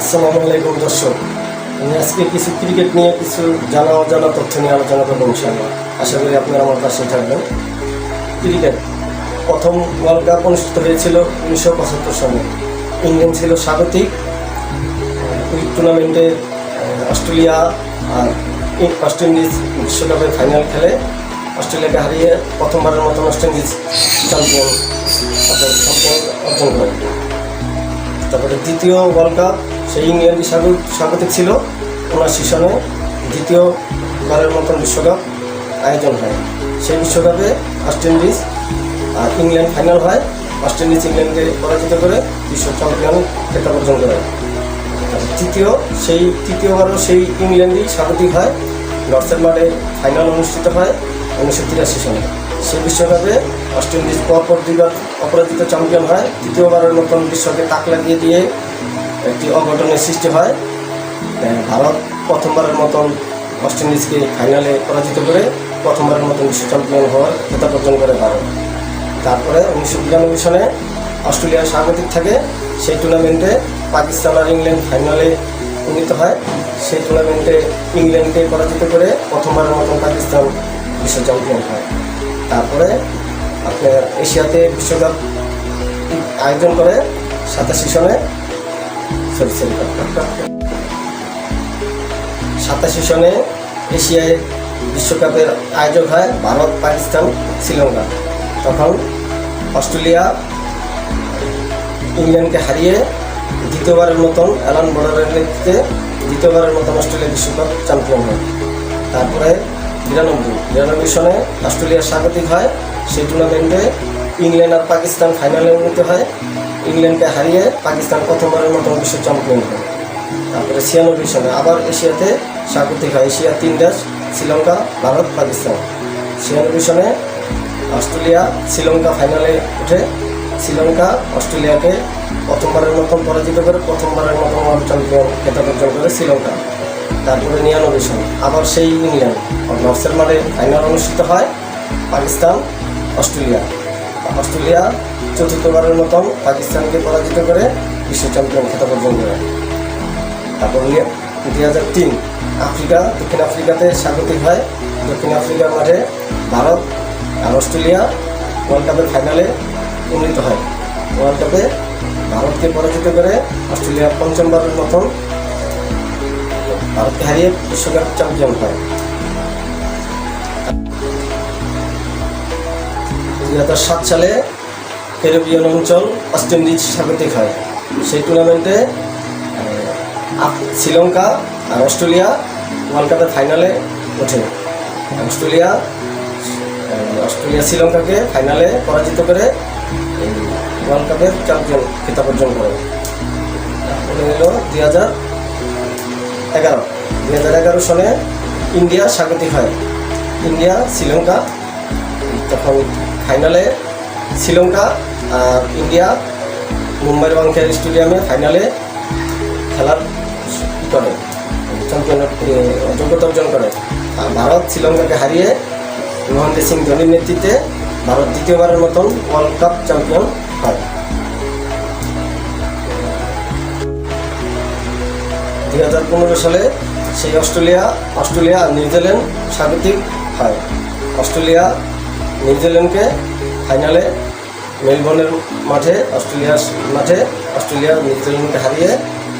আসসালামু আলাইকুম, দর্শক। আমি আজকে কিছু ক্রিকেট নিয়ে কিছু জানা অজানা তথ্য নিয়ে আলোচনা করব ইনশাআল্লাহ। আশা করি আপনারা আমার পাশে থাকবেন। ক্রিকেট প্রথম ওয়ার্ল্ড কাপ অনুষ্ঠিত হয়েছিল উনিশশো পঁচাত্তর সালে। ইংল্যান্ড ছিল স্বাগতিক। ওই টুর্নামেন্টে অস্ট্রেলিয়া আর ওয়েস্ট ইন্ডিজ বিশ্বকাপের ফাইনাল খেলে অস্ট্রেলিয়াকে হারিয়ে প্রথমবারের মতন ওয়েস্ট ইন্ডিজ চ্যাম্পিয়ন চ্যাম্পিয়ন অর্জন করে। তারপরে দ্বিতীয় ওয়ার্ল্ড কাপ সেই ইংল্যান্ডই স্বাগত স্বাগতিক ছিল উনাশি সনে দ্বিতীয় বারের মতন বিশ্বকাপ আয়োজন হয়। সেই বিশ্বকাপে ওয়েস্ট ইন্ডিজ আর ইংল্যান্ড ফাইনাল হয়। ওয়েস্ট ইন্ডিজ ইংল্যান্ডকে পরাজিত করে বিশ্ব চ্যাম্পিয়ন খেতাব অর্জন করে তৃতীয় সেই তৃতীয়বারও সেই ইংল্যান্ডই স্বাগতিক হয়। লর্ডসের মাঠে ফাইনাল অনুষ্ঠিত হয় উনিশশো তিরাশি সালে সেই বিশ্বকাপে ওয়েস্ট ইন্ডিজ পরপর দুইবার অপরাজিত চ্যাম্পিয়ন হয়। তৃতীয়বারের মতন বিশ্বকে তাক লাগিয়ে দিয়ে একটি অঘটনের সৃষ্টি হয়। ভারত প্রথমবারের মতন ওয়েস্ট ইন্ডিজকে ফাইনালে পরাজিত করে প্রথমবারের মতন বিশ্ব চ্যাম্পিয়ন হওয়ার খেতাব অর্জন করে ভারত। তারপরে উনিশশো বিরানব্বই সনে অস্ট্রেলিয়া স্বাগতিক থাকে। সেই টুর্নামেন্টে পাকিস্তান আর ইংল্যান্ড ফাইনালে উন্নীত হয়। সেই টুর্নামেন্টে ইংল্যান্ডকে পরাজিত করে প্রথমবারের মতন পাকিস্তান বিশ্ব চ্যাম্পিয়ন হয়। তারপরে আপনার এশিয়াতে বিশ্বকাপ আয়োজন করে সাতাশি সনে সাতাশি সনে এশিয়ায় বিশ্বকাপের আয়োজক হয় ভারত, পাকিস্তান, শ্রীলঙ্কা। তখন অস্ট্রেলিয়া ইংল্যান্ডকে হারিয়ে দ্বিতীয়বারের মতন অ্যালান বর্ডারের নেতৃত্বে দ্বিতীয়বারের মতন অস্ট্রেলিয়া বিশ্বকাপ চ্যাম্পিয়ন হয়। তারপরে বিরানব্বই। বিরানব্বই সনে অস্ট্রেলিয়া স্বাগতিক হয়। সেই টুর্নামেন্টে ইংল্যান্ড আর পাকিস্তান ফাইনালে উন্নীত হয়। ইংল্যান্ডকে হারিয়ে পাকিস্তান প্রথমবারের মতো বিশ্ব চ্যাম্পিয়ন হয় তারপরে ছিয়ানব্বই সনে আবার এশিয়াতে স্বাগতিক হয়। এশিয়া তিন দেশ, শ্রীলঙ্কা, ভারত, পাকিস্তান। ছিয়ানব্বই সনে অস্ট্রেলিয়া, শ্রীলঙ্কা ফাইনালে উঠে শ্রীলঙ্কা অস্ট্রেলিয়াকে প্রথমবারের মতন পরাজিত করে প্রথমবারের মতন ওয়ার্ল্ড চ্যাম্পিয়ন খেতাব অর্জন করে শ্রীলঙ্কা। তারপরে নিরানব্বই সন আবার সেই ইংল্যান্ড। নর্সের মাঠে ফাইনাল অনুষ্ঠিত হয় পাকিস্তান অস্ট্রেলিয়া অস্ট্রেলিয়া চতুর্থবারের মতন পাকিস্তানকে পরাজিত করে বিশ্ব চ্যাম্পিয়ন খেতাব অর্জন করে তারপর দুই হাজার তিন, আফ্রিকা, দক্ষিণ আফ্রিকাতে স্বাগতিক হয়। দক্ষিণ আফ্রিকার মাঠে ভারত আর অস্ট্রেলিয়া ওয়ার্ল্ড কাপের ফাইনালে উন্নীত হয়। ওয়ার্ল্ড কাপে ভারতকে পরাজিত করে অস্ট্রেলিয়া পঞ্চমবারের মতন ভারতকে হারিয়ে বিশ্বকাপ চ্যাম্পিয়ন হয়। হাজার সাত সালে ক্যারিবিয়ান অঞ্চল ওয়েস্ট ইন্ডিজ স্বাগতিক হয়। সেই টুর্নামেন্টে শ্রীলঙ্কা আর অস্ট্রেলিয়া ওয়ার্ল্ড কাপের ফাইনালে ওঠে। অস্ট্রেলিয়া অস্ট্রেলিয়া শ্রীলঙ্কাকে ফাইনালে পরাজিত করে ওয়ার্ল্ড কাপের চ্যাম্পিয়ন খেতাব অর্জন করে। হলো দুই হাজার এগারো। দুই হাজার এগারো সনে ইন্ডিয়া স্বাগতিক হয়। ইন্ডিয়া, শ্রীলঙ্কা তখন ফাইনালে শ্রীলঙ্কা আর ইন্ডিয়া মুম্বাইয়ের ওয়াংখেড় স্টেডিয়ামে ফাইনালে খেলার করে চ্যাম্পিয়ন যোগ্যতা অর্জন করে। আর ভারত শ্রীলঙ্কাকে হারিয়ে মহেন্দ্র সিং ধোনির নেতৃত্বে ভারত দ্বিতীয়বারের মতন ওয়ার্ল্ড কাপ চ্যাম্পিয়ন হয়। দুই হাজার পনেরো সালে সেই অস্ট্রেলিয়া অস্ট্রেলিয়া আর নিউজিল্যান্ড স্বাগতিক হয়। অস্ট্রেলিয়া নিউজিল্যান্ডকে ফাইনালে মেলবোর্নের মাঠে অস্ট্রেলিয়ার মাঠে অস্ট্রেলিয়া নিউজিল্যান্ডকে হারিয়ে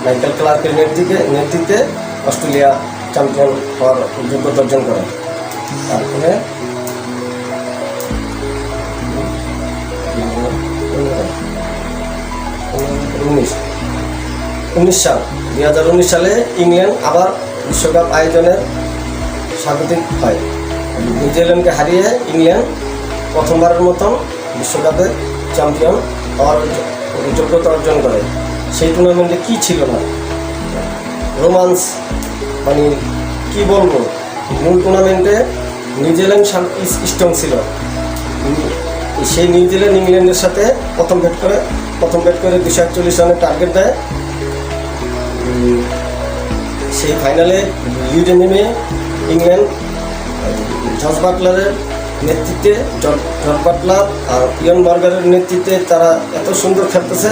মাইকেল ক্লার্কের নেতৃত্বে নেতৃত্বে অস্ট্রেলিয়া চ্যাম্পিয়ন হওয়ার যোগ্যতা অর্জন করে। তারপরে উনিশ। উনিশ সাল, দুই হাজার উনিশ সালে ইংল্যান্ড আবার বিশ্বকাপ আয়োজনের স্বাগতিক হয়। নিউজিল্যান্ডকে হারিয়ে ইংল্যান্ড প্রথমবারের মতন বিশ্বকাপে চ্যাম্পিয়ন হওয়ার যোগ্যতা অর্জন করে। সেই টুর্নামেন্টে কি ছিল না? রোমান্স মানে কি বলব? মূল টুর্নামেন্টে নিউজিল্যান্ড স্ট্রং ছিল। সেই নিউজিল্যান্ড, ইংল্যান্ডের সাথে প্রথম ব্যাট করে, প্রথম ব্যাট করে দুশো একচল্লিশ রানের টার্গেট দেয়। সেই ফাইনালে লিডে নেমে ইংল্যান্ড, জর্জ বাটলারের নেতৃত্বে জর্জ বাটলার আর ইয়ন বার্গারের নেতৃত্বে তারা এত সুন্দর খেলতেছে।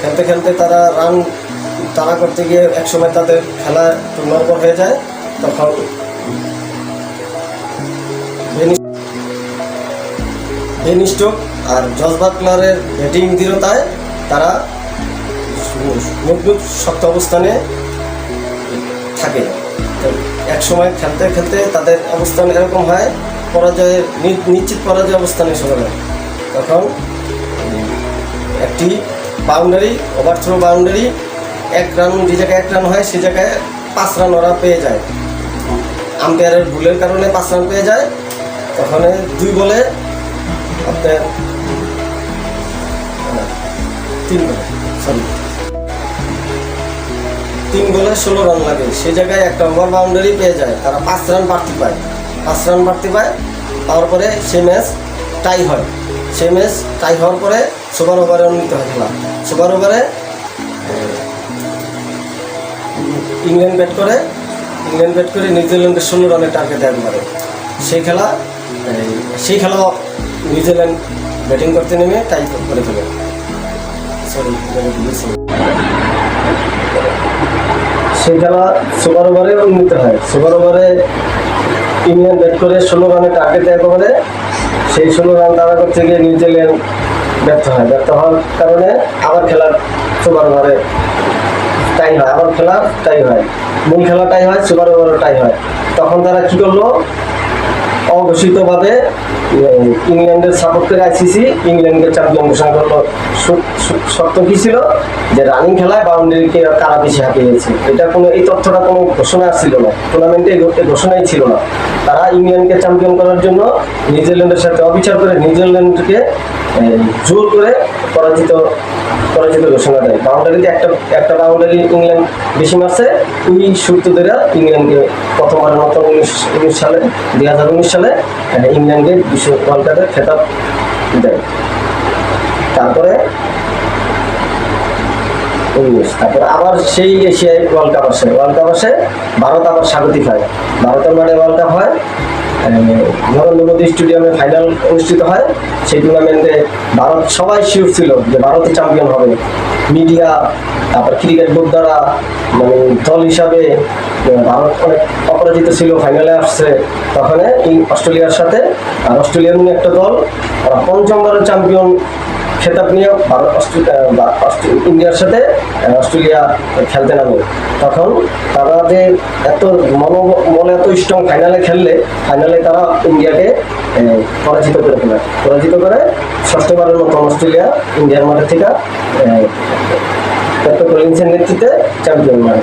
খেলতে খেলতে তারা রান তাড়া করতে গিয়ে একসময় তাদের খেলা নর্বর হয়ে যায়, তখন ভেনি স্টোক আর জস বাটলারের ব্যাটিং দৃঢ়তায় তারা মজবুত, শক্ত অবস্থানে থাকে। এক সময় খেলতে খেলতে তাদের অবস্থান এরকম হয় পরাজয়ের নিশ্চিত পরাজয় অবস্থানে চলে যায়। তখন একটি বাউন্ডারি ওভার থ্রো বাউন্ডারি এক রান যে জায়গায় এক রান হয়, সে জায়গায় পাঁচ রান ওরা পেয়ে যায়। আম্পায়ারের ভুলের কারণে পাঁচ রান পেয়ে যায়। তখন দুই বলে আপনার তিন বলে সরি তিন বলে ষোলো রান লাগে। সে জায়গায় একটা ওভার বাউন্ডারি পেয়ে যায়। তারা পাঁচ রান বাড়তি পায়। পাঁচ রান বাড়তি পায় পাওয়ার পরে সে ম্যাচ টাই হয়। সেই ম্যাচ টাই হওয়ার পরে সুপার ওভারে উন্নীত হয় খেলা। সুপার ওভারে ইংল্যান্ড ব্যাট করে, ইংল্যান্ড ব্যাট করে নিউজিল্যান্ডের ষোলো রানের টার্গেট একবারে। সেই খেলা সেই খেলা নিউজিল্যান্ড ব্যাটিং করতে নেমে টাই করে ফেলে। সেই খেলা সুপার ওভারে উন্নীত হয়। সুপার ওভারে ইংল্যান্ড ব্যাট করে ষোলো রানে টার্গেট দেয় করে সেই ষোলো রান তারা করতে গিয়ে নিউজিল্যান্ড ব্যর্থ হয়। ব্যর্থ হওয়ার কারণে আবার খেলার সুপার ওভারে টাই হয়। আবার খেলা টাই হয়। মূল খেলা টাই হয়, সুপার ওভারও টাই হয়। তখন তারা কী করল? অঘোষিতভাবে ইংল্যান্ডের সাপোর্ট করে আইসিসি, ইংল্যান্ডের চ্যাম্পিয়ন ঘোষণা করল। সু- সু- শর্ত কি ছিল? যে রানিং খেলায় বাউন্ডারিকে তারা বেশি হাঁপিয়েছে এটা কোনো এই তথ্যটা কোনো ঘোষণা ছিল না। টুর্নামেন্টে ঘোষণাই ছিল না। তারা ইংল্যান্ডকে চ্যাম্পিয়ন করার জন্য নিউজিল্যান্ডের সাথে অবিচার করে নিউজিল্যান্ডকে জোর করে পরাজিত পরাজিত ঘোষণা দেয়। বাউন্ডারিতে একটা একটা বাউন্ডারি ইংল্যান্ড বেশি মারছে। ওই ধরে ইংল্যান্ডকে প্রথমবারের মতো উনিশ উনিশ সালে, দুই হাজার উনিশ সালে ইংল্যান্ডকে বিশ্ব ওয়ার্ল্ড কাপের খেতাব দেয়। তারপরে উনিশ তারপরে আবার সেই এশিয়ায় ওয়ার্ল্ড কাপ আসে। ওয়ার্ল্ড কাপ আসে, ভারত আবার স্বাগতিক হয়। ভারতের মানে ওয়ার্ল্ড কাপ হয় নরেন্দ্র মোদী স্টেডিয়ামে ফাইনাল অনুষ্ঠিত হয়। সেই টুর্নামেন্টে ভারত সবাই শিওর ছিল যে ভারতই চ্যাম্পিয়ন হবে। মিডিয়া তারপর ক্রিকেট বোর্ডারা মানে দল হিসাবে ভারত অনেক অপরাজিত ছিল। ফাইনালে আসছে তখন অস্ট্রেলিয়ার সাথে। আর অস্ট্রেলিয়ার একটা দল, ওরা পঞ্চমবারের চ্যাম্পিয়ন খেতাব নিয়ে ইন্ডিয়ার সাথে অস্ট্রেলিয়া খেলতে নামে। তখন তারা যে এত মন, মনে এত স্ট্রং ফাইনালে খেললে ফাইনালে তারা ইন্ডিয়াকে পরাজিত করে ফেলে পরাজিত করে ষষ্ঠবারের মতো অস্ট্রেলিয়া ইন্ডিয়ার মাঠে থেকে নেতৃত্বে চ্যাম্পিয়ন মানে